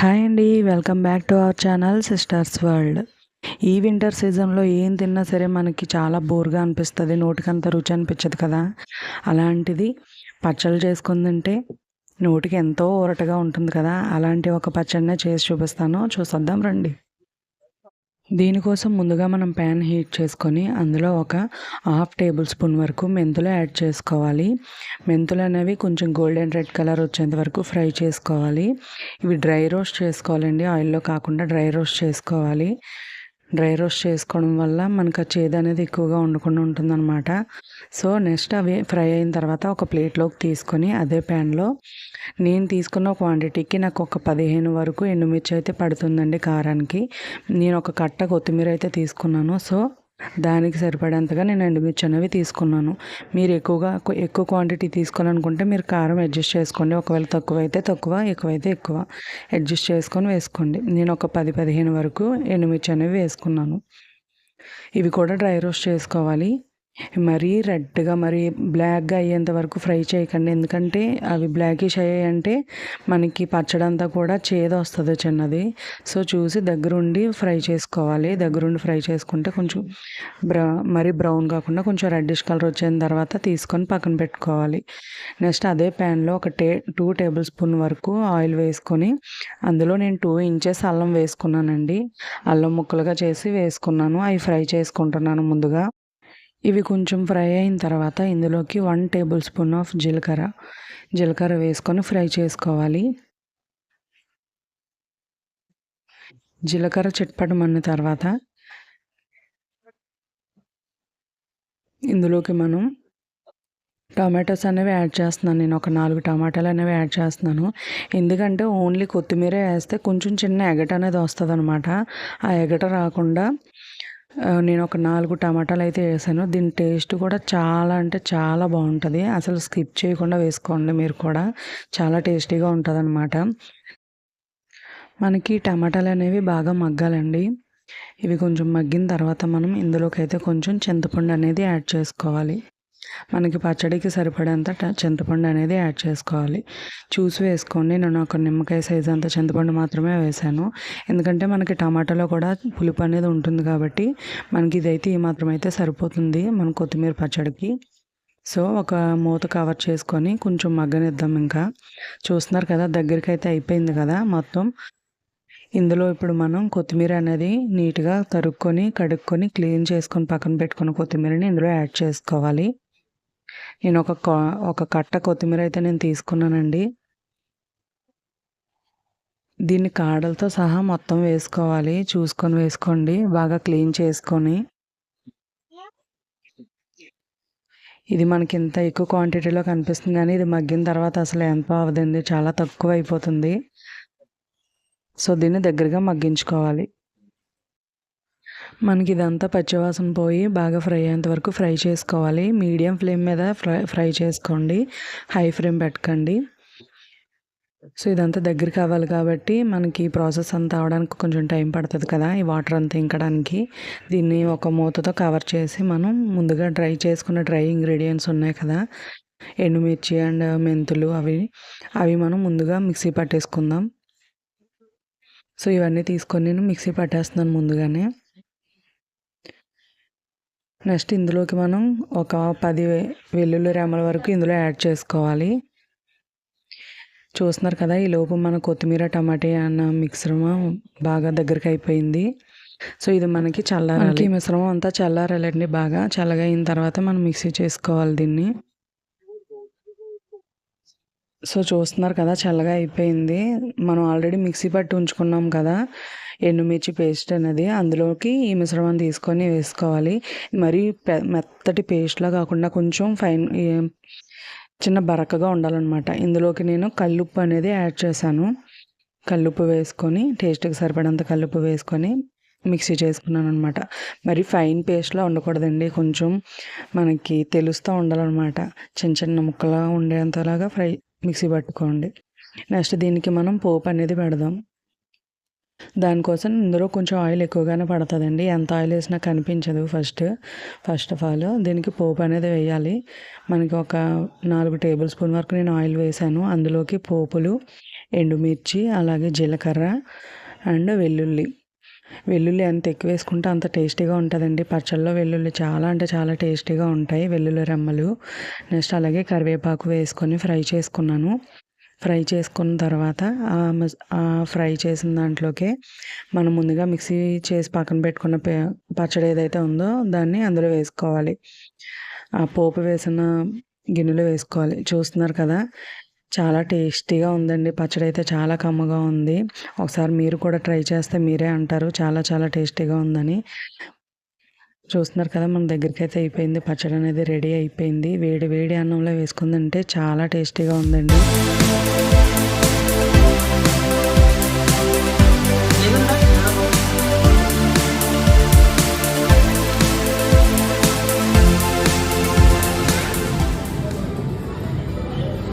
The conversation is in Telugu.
హాయ్ అండి welcome back to our channel sisters world. ఈ వింటర్ సీజన్లో ఏం తిన్నా సరే మనకి చాలా బోర్గా అనిపిస్తుంది నోటికంత రుచి అనిపించదు కదా. అలాంటిది పచ్చళ్ళు చేసుకుని తింటే నోటికి ఎంతో ఊరటగా ఉంటుంది కదా. అలాంటి ఒక పచ్చడినే చేసి చూపిస్తాను. చూసొద్దాం రండి. దీనికోసం ముందుగా మనం ప్యాన్ హీట్ చేసుకొని అందులో ఒక హాఫ్ టేబుల్ స్పూన్ వరకు మెంతులు యాడ్ చేసుకోవాలి. మెంతులు అనేవి కొంచెం గోల్డెన్ రెడ్ కలర్ వచ్చేంత వరకు ఫ్రై చేసుకోవాలి. ఇవి డ్రై రోస్ట్ చేసుకోవాలండి. ఆయిల్లో కాకుండా డ్రై రోస్ట్ చేసుకోవాలి. డ్రై రోస్ట్ చేసుకోవడం వల్ల మనకు ఆ చేదు అనేది ఎక్కువగా ఉండకుండా ఉంటుందన్నమాట. సో నెక్స్ట్ అవి ఫ్రై అయిన తర్వాత ఒక ప్లేట్లోకి తీసుకొని అదే ప్యాన్లో నేను తీసుకున్న క్వాంటిటీకి నాకు ఒక పదిహేను వరకు ఎండుమిర్చి అయితే పడుతుందండి కారానికి. నేను ఒక కట్ట కొత్తిమీర అయితే తీసుకున్నాను. సో దానికి సరిపడేంతగా నేను ఎండుమిర్చి అనేవి తీసుకున్నాను. మీరు ఎక్కువగా ఎక్కువ క్వాంటిటీ తీసుకోవాలనుకుంటే మీరు కారం అడ్జస్ట్ చేసుకోండి. ఒకవేళ తక్కువ అయితే తక్కువ ఎక్కువైతే ఎక్కువ అడ్జస్ట్ చేసుకొని వేసుకోండి. నేను ఒక పది పదిహేను వరకు ఎండుమిర్చి అనేవి వేసుకున్నాను. ఇవి కూడా డ్రై రోస్ట్ చేసుకోవాలి. మరీ రెడ్గా మరీ బ్లాక్గా అయ్యేంత వరకు ఫ్రై చేయకండి. ఎందుకంటే అవి బ్లాకిష్ అయ్యాయంటే మనకి పచ్చడంతా కూడా చేదు వస్తుంది చిన్నది. సో చూసి దగ్గరుండి ఫ్రై చేసుకోవాలి. దగ్గరుండి ఫ్రై చేసుకుంటే కొంచెం బ్ర మరీ బ్రౌన్ కాకుండా కొంచెం రెడ్డిష్ కలర్ వచ్చిన తర్వాత తీసుకొని పక్కన పెట్టుకోవాలి. నెక్స్ట్ అదే ప్యాన్లో ఒక టే టూ టేబుల్ స్పూన్ వరకు ఆయిల్ వేసుకొని అందులో నేను టూ ఇంచెస్ అల్లం వేసుకున్నానండి. అల్లం ముక్కలుగా చేసి వేసుకున్నాను. అవి ఫ్రై చేసుకుంటున్నాను ముందుగా. ఇవి కొంచెం ఫ్రై అయిన తర్వాత ఇందులోకి వన్ టేబుల్ స్పూన్ ఆఫ్ జీలకర్ర. జీలకర్ర వేసుకొని ఫ్రై చేసుకోవాలి. జీలకర్ర చిట్పటమన్న తర్వాత ఇందులోకి మనం టమాటోస్ అనేవి యాడ్ చేస్తున్నాను. నేను ఒక నాలుగు టమాటాలు అనేవి యాడ్ చేస్తున్నాను. ఎందుకంటే ఓన్లీ కొత్తిమీర వేస్తే కొంచెం చిన్న ఎగట అనేది వస్తుంది అనమాట ఆ ఎగట రాకుండా నేను ఒక నాలుగు టమాటాలు అయితే వేసాను. దీని టేస్ట్ కూడా చాలా అంటే చాలా బాగుంటుంది. అసలు స్కిప్ చేయకుండా వేసుకోండి మీరు కూడా. చాలా టేస్టీగా ఉంటుంది అనమాట మనకి టమాటాలు అనేవి బాగా మగ్గాలండి. ఇవి కొంచెం మగ్గిన తర్వాత మనం ఇందులోకి అయితే కొంచెం చింతపండు అనేది యాడ్ చేసుకోవాలి. మనకి పచ్చడికి సరిపడేంత చింతపండు అనేది యాడ్ చేసుకోవాలి. చూసి వేసుకోండి. నేను ఒక నిమ్మకాయ సైజు అంత చింతపండు మాత్రమే వేసాను. ఎందుకంటే మనకి టమాటాలో కూడా పులుపు అనేది ఉంటుంది కాబట్టి మనకి ఇదైతే ఈ మాత్రం అయితే సరిపోతుంది మన కొత్తిమీర పచ్చడికి. సో ఒక మూత కవర్ చేసుకొని కొంచెం మగ్గనిద్దాం ఇంకా. చూస్తున్నారు కదా దగ్గరికి అయితే అయిపోయింది కదా మొత్తం. ఇందులో ఇప్పుడు మనం కొత్తిమీర అనేది నీట్గా తరుక్కొని కడుక్కొని క్లీన్ చేసుకొని పక్కన పెట్టుకున్న కొత్తిమీరని ఇందులో యాడ్ చేసుకోవాలి. నేను ఒక ఒక కట్ట కొత్తిమీర అయితే నేను తీసుకున్నానండి. దీన్ని కాడలతో సహా మొత్తం వేసుకోవాలి. చూసుకొని వేసుకోండి. బాగా క్లీన్ చేసుకొని. ఇది మనకి ఇంత ఎక్కువ క్వాంటిటీలో కనిపిస్తుంది కానీ ఇది మగ్గిన తర్వాత అసలు ఎంత అవదండి చాలా తక్కువ అయిపోతుంది. సో దీన్ని దగ్గరగా మగ్గించుకోవాలి. మనకి ఇదంతా పచ్చివాసన పోయి బాగా ఫ్రై అయ్యేంత వరకు ఫ్రై చేసుకోవాలి. మీడియం ఫ్లేమ్ మీద ఫ్రై ఫ్రై చేసుకోండి. హై ఫ్లేమ్ పెట్టకండి. సో ఇదంతా దగ్గర కావాలి కాబట్టి మనకి ప్రాసెస్ అంతా అవడానికి కొంచెం టైం పడుతుంది కదా ఈ వాటర్ అంతా ఇంకడానికి. దీన్ని ఒక మూతతో కవర్ చేసి మనం ముందుగా డ్రై చేసుకున్న డ్రై ఇంగ్రీడియంట్స్ ఉన్నాయి కదా ఎండుమిర్చి అండ్ మెంతులు అవి అవి మనం ముందుగా మిక్సీ పట్టేసుకుందాం. సో ఇవన్నీ తీసుకొని నేను మిక్సీ పట్టేస్తున్నాను ముందుగానే. నెక్స్ట్ ఇందులోకి మనం ఒక పది వెల్లుల్లి రెమ్మల వరకు ఇందులో యాడ్ చేసుకోవాలి. చూస్తున్నారు కదా ఈ లోపు మన కొత్తిమీర టమాటా అన్న మిశ్రమం బాగా దగ్గరికి అయిపోయింది. సో ఇది మనకి చల్లారాలి. ఈ మిశ్రమం అంతా చల్లారాలండి బాగా. చల్లగా అయిన తర్వాత మనం మిక్సీ చేసుకోవాలి దీన్ని. సో చూస్తున్నారు కదా చల్లగా అయిపోయింది. మనం ఆల్రెడీ మిక్సీ పట్టి ఉంచుకున్నాం కదా. ఎండుమిర్చి పేస్ట్ అనేది అందులోకి ఈ మిశ్రమం తీసుకొని వేసుకోవాలి. మరీ మెత్తటి పేస్ట్లా కాకుండా కొంచెం ఫైన్ చిన్న బరకగా ఉండాలన్నమాట. ఇందులోకి నేను కల్లుప్పు అనేది యాడ్ చేశాను. కల్లుప్పు వేసుకొని టేస్ట్కి సరిపడంత కల్లుప్పు వేసుకొని మిక్సీ చేసుకున్నాను అనమాట మరి ఫైన్ పేస్ట్లా ఉండకూడదండి. కొంచెం మనకి తెలుస్తూ ఉండాలన్నమాట. చిన్న చిన్న ముక్కలా ఉండేంతలాగా ఫ్రై మిక్సీ పట్టుకోండి. నెక్స్ట్ దీనికి మనం పోపు అనేది పెడదాం. దానికోసం ఇందులో కొంచెం ఆయిల్ ఎక్కువగానే పడుతుందండి. ఎంత ఆయిల్ వేసినా కనిపించదు ఫస్ట్. ఫస్ట్ ఆఫ్ ఆల్ దీనికి పోపు అనేది వేయాలి. మనకి ఒక నాలుగు టేబుల్ స్పూన్ వరకు నేను ఆయిల్ వేసాను. అందులోకి పోపులు ఎండుమిర్చి అలాగే జీలకర్ర అండ్ వెల్లుల్లి. వెల్లుల్లి ఎంత ఎక్కువ వేసుకుంటే అంత టేస్టీగా ఉంటుందండి. పచ్చళ్ళలో వెల్లుల్లి చాలా అంటే చాలా టేస్టీగా ఉంటాయి వెల్లుల్లి రెమ్మలు. నెక్స్ట్ అలాగే కరివేపాకు వేసుకొని ఫ్రై చేసుకున్నాను. ఫ్రై చేసుకున్న తర్వాత ఫ్రై చేసిన దాంట్లోకి మనం ముందుగా మిక్సీ చేసి పక్కన పెట్టుకున్న పచ్చడి ఏదైతే ఉందో దాన్ని అందులో వేసుకోవాలి. ఆ పోపు వేసిన గిన్నెలో వేసుకోవాలి. చూస్తున్నారు కదా చాలా టేస్టీగా ఉందండి. పచ్చడి అయితే చాలా కమ్మగా ఉంది. ఒకసారి మీరు కూడా ట్రై చేస్తే మీరే అంటారు. చాలా చాలా టేస్టీగా ఉందని. చూస్తున్నారు కదా మన దగ్గరికి అయితే అయిపోయింది. పచ్చడి అనేది రెడీ అయిపోయింది. వేడి వేడి అన్నంలో వేసుకుందంటే చాలా టేస్టీగా ఉందండి.